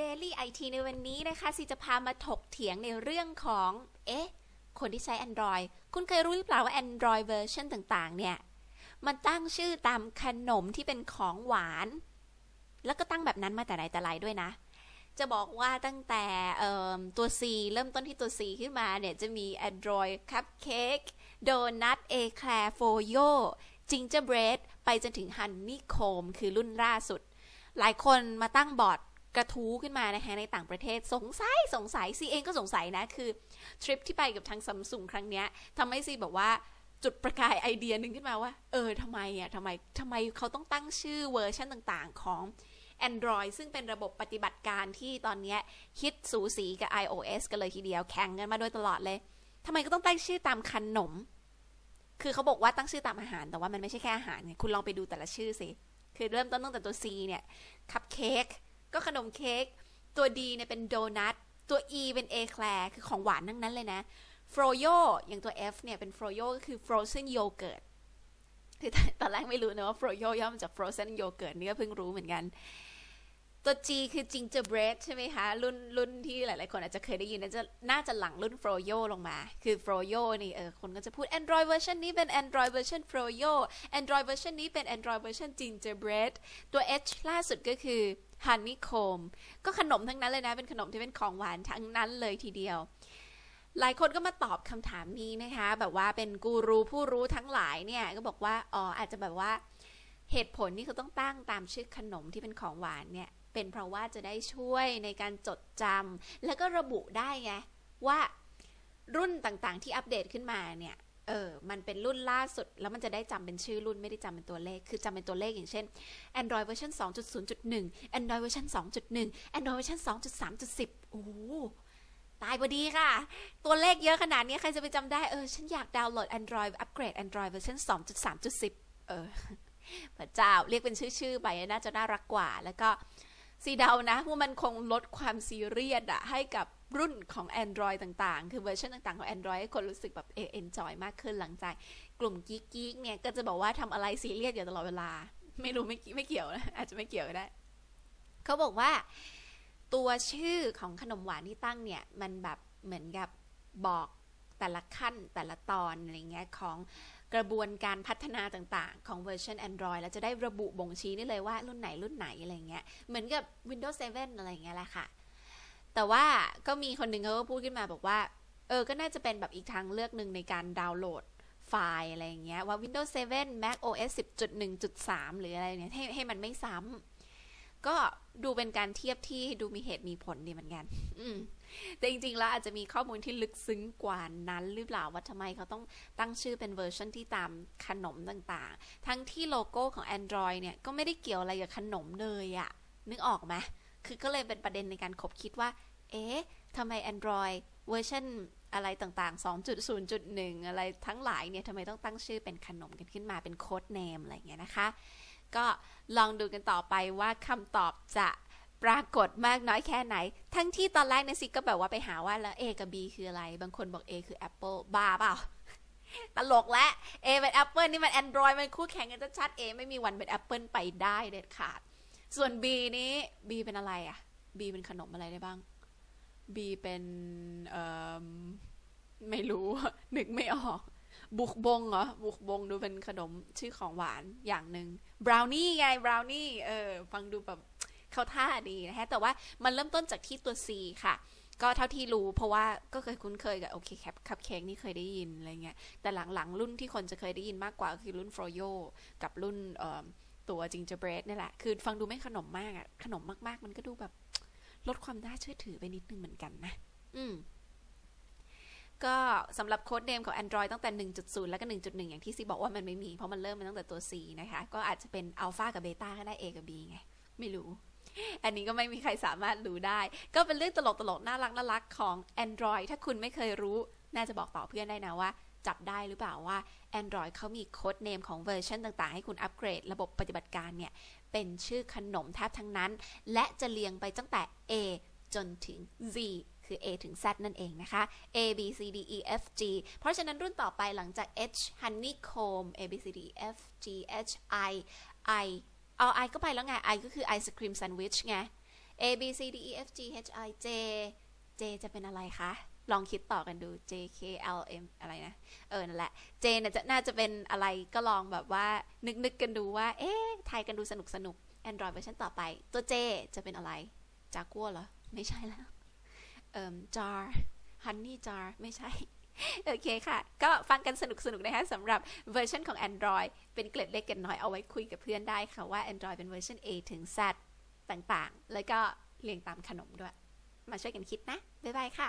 Daily IT ในวันนี้นะคะสิจะพามาถกเถียงในเรื่องของ เอ๊ะ คนที่ใช้ Android คุณเคยรู้หรือเปล่าว่า Android เวอร์ชันต่างๆ เนี่ย มันตั้งชื่อตามขนมที่เป็นของหวาน แล้วก็ตั้งแบบนั้นมาแต่ไหนแต่ไรด้วยนะ จะบอกว่าตั้งแต่ตัว C เริ่มต้นที่ตัว C ขึ้นมาเนี่ย จะมี Android Cupcake Donut Eclair Foyo Gingerbread ไปจนถึง Honeycomb คือรุ่นล่าสุด หลายคนมาตั้งบอร์ด กระทู้ขึ้นมานะคะในต่างประเทศสงสัยสงสัยซีเองก็สงสัยนะคือทริปที่ไปกับทางซัมซุงครั้งนี้ทำให้ซีบอกว่าจุดประกายไอเดียหนึ่งขึ้นมาว่า เออทำไมอะทำไมทำไมเขาต้องตั้งชื่อเวอร์ชันต่างๆ ของ Android ซึ่งเป็นระบบปฏิบัติการที่ตอนนี้คิดสูสีกับ iOS กันเลยทีเดียวแข่งกันมาโดยตลอดเลยทำไมก็ต้องตั้งชื่อตามขนม คือเขาบอกว่าตั้งชื่อตามอาหาร แต่ว่ามันไม่ใช่แค่อาหารไงคุณลองไปดูแต่ละชื่อสิ คือเริ่มต้นตั้งแต่ตัว C เนี่ย คัพเค้ก ก็ขนมเค้กตัว D เนี่ยเป็นโดนัทตัว E เป็นเอแคลร์คือของหวานทั้งนั้นเลยนะฟรโยอย่างตัว F เนี่ยเป็นฟรโยก็คือ frozen yogurt คือตอนแรกไม่รู้นะว่าฟรโยย่อมาจาก frozen yogurt นี่ก็เพิ่งรู้เหมือนกัน ตัว G คือ gingerbread ใช่ไหมคะ รุ่นรุ่นที่หลายๆ คนอาจจะเคยได้ยินน่าจะน่าจะหลังรุ่น froyo ลงมา คือ froyo นี่เออคนก็จะพูด Android version นี้เป็น Android version froyo Android version นี้เป็น Android version gingerbread ตัว H ล่าสุดก็คือ honeycomb ก็ขนมทั้งนั้นเลยนะ เป็นขนมที่เป็นของหวานทั้งนั้นเลยทีเดียว หลายคนก็มาตอบคำถามนี้นะคะ แบบว่าเป็นกูรูผู้รู้ทั้งหลายเนี่ย ก็บอกว่า อ๋อ อาจจะแบบว่า เหตุผลที่เขาต้องตั้งตามชื่อขนมที่เป็นของหวานเนี่ย เป็นเพราะว่าจะได้ช่วยในการจดจำแล้วก็ระบุได้ไงว่ารุ่นต่างๆที่อัปเดตขึ้นมาเนี่ย เออ มันเป็นรุ่นล่าสุด แล้วมันจะได้จำเป็นชื่อรุ่นไม่ได้จำเป็นตัวเลข คือจำเป็นตัวเลขอย่างเช่น Android เวอร์ชัน2.0.1 Android เวอร์ชัน2.1 Android เวอร์ชัน2.3.10 โอ้ตายพอดีค่ะ ตัวเลขเยอะขนาดนี้ใครจะไปจำได้ เออ ฉันอยากดาวน์โหลด Android อัปเกรด Android เวอร์ชัน2.3.10 เออ พระเจ้า เรียกเป็นชื่อๆไปน่าจะน่ารักกว่า แล้วก็ ซีเดานะว่ามันคงลดความซีเรียสอะให้กับรุ่นของ Android ต่างๆ คือเวอร์ชันต่างๆ ของ Android ให้คนรู้สึกแบบเอเอนจอยมากขึ้นหลังจากกลุ่มกิ๊กๆเนี่ยก็จะบอกว่าทำอะไรซีเรียสอยู่ตลอดเวลา ไม่รู้ไม่ไม่เกี่ยวนะ อาจจะไม่เกี่ยวก็ได้ เขาบอกว่า ตัวชื่อของขนมหวานที่ตั้งเนี่ย มันแบบเหมือนกับบอกแต่ละขั้นแต่ละตอนอะไรเงี้ยของ กระบวนการพัฒนาต่างๆ ของเวอร์ชัน Android แล้วจะได้ระบุบ่งชี้ได้เลยว่ารุ่นไหนรุ่นไหนอะไรเงี้ย เหมือนกับ Windows 7 อะไรเงี้ยแหละค่ะ แต่ว่าก็มีคนหนึ่งเขาก็พูดขึ้นมาบอกว่า เออ ก็น่าจะเป็นแบบอีกทางเลือกหนึ่งในการดาวน์โหลดไฟล์อะไรเงี้ยว่า Windows 7 Mac OS 10.1.3 หรืออะไรเนี่ยให้ให้มันไม่ซ้ำ ก็ดูเป็นการเทียบที่ดูมีเหตุมีผลดีเหมือนกัน อืมแต่จริงๆ แล้วอาจจะมีข้อมูลที่ลึกซึ้งกว่านั้นหรือเปล่าว่าทำไมเขาต้องตั้งชื่อเป็นเวอร์ชันที่ตามขนมต่างๆ ทั้งที่โลโก้ของ Android เนี่ย ก็ไม่ได้เกี่ยวอะไรกับขนมเลยอะนึกออกไหมคือก็เลยเป็นประเด็นในการคบคิดว่า เอ๊ะทำไม Android เวอร์ชันอะไรต่างๆ 2.0.1 อะไรทั้งหลายเนี่ยทำไมต้องตั้งชื่อเป็นขนมกันขึ้นมาเป็นโค้ดเนมอะไรเงี้ยนะคะ ก็ลองดูกันต่อไปว่าคำตอบจะปรากฏมากน้อยแค่ไหน ทั้งที่ตอนแรกในซิก็แบบว่าไปหาว่าแล้ว A กับ B คืออะไร บางคนบอก A คือ Apple บ้าเปล่า ตลกและ A เป็น Apple นี่มัน Android มันคู่แข่งกันชัด A ไม่มีวันเป็น Apple ไปได้เด็ดขาด ส่วน B นี้ B เป็นอะไรอะ B เป็นขนมอะไรได้บ้าง B เป็น เอ่อ ไม่รู้ นึกไม่ออก บุกบงเหรอ บุกบงดูเป็นขนมชื่อของหวานอย่างหนึ่งบราวนี่ไงบราวนี่เออฟังดูแบบเขาท่าดีนะฮะ แต่ว่ามันเริ่มต้นจากที่ตัว C ค่ะ ก็เท่าที่รู้เพราะว่าก็เคยคุ้นเคยกับโอเคแคปคัพเค้กนี่เคยได้ยินอะไรเงี้ย แต่หลังๆ รุ่นที่คนจะเคยได้ยินมากกว่าคือรุ่นฟรโยกับรุ่นตัวจิงเจอร์เบรดนี่แหละ คือฟังดูไม่ขนมมากอะขนมมากๆ มันก็ดูแบบ ลดความน่าเชื่อถือไปนิดนึงเหมือนกันนะ อืม ก็สำหรับโค้ดเนมของ Android ตั้งแต่ 1.0 แล้วก็ 1.1 อย่างที่ซีบอกว่ามันไม่มี เพราะมันเริ่มมาตั้งแต่ตัว C นะคะ ก็อาจจะเป็นอัลฟากับเบต้าก็ได้ A กับ B ไง ไม่รู้ อันนี้ก็ไม่มีใครสามารถรู้ได้ ก็เป็นเรื่องตลกตลกน่ารักน่ารักของ Android ถ้าคุณไม่เคยรู้ น่าจะบอกต่อเพื่อนได้นะว่า จับได้หรือเปล่าว่า Android เขามีโค้ดเนมของเวอร์ชันต่างๆ ให้คุณอัปเกรด ระบบปฏิบัติการเนี่ยเป็นชื่อขนมแทบทั้งนั้น และจะเรียงไปตั้งแต่ A จนถึง Z คือ A ถึง Z นั่นเองนะคะ A B C D E F G เพราะฉะนั้นรุ่นต่อไปหลังจาก H honeycomb A B C D E F G H I I เอา I ก็ไปแล้วไง I ก็คือ ไอศครีมแซนด์วิชไง A B C D E F G H I J J จะเป็นอะไรคะ ลองคิดต่อกันดู J K L M อะไรนะ เออ นั่นแหละ J น่ะจะน่าจะเป็นอะไรก็ลองแบบว่า นึกนึกกันดูว่า เอ๊ะทายกันดูสนุกสนุก Android เวอร์ชันต่อไป ตัว J จะเป็นอะไรจากัวเหรอ ไม่ใช่แล้ว เอ่อ jar honey jar ไม่ใช่ โอเคค่ะ ก็ฟังกันสนุกสนุกนะคะสำหรับเวอร์ชันของ Android เป็นเกล็ดเล็กเกล็ดน้อยเอาไว้คุยกับเพื่อนได้ค่ะว่า Android เป็นเวอร์ชัน A ถึง Z ต่างๆ แล้วก็เรียงตามขนมด้วย มาช่วยกันคิดนะ บ๊ายบายค่ะ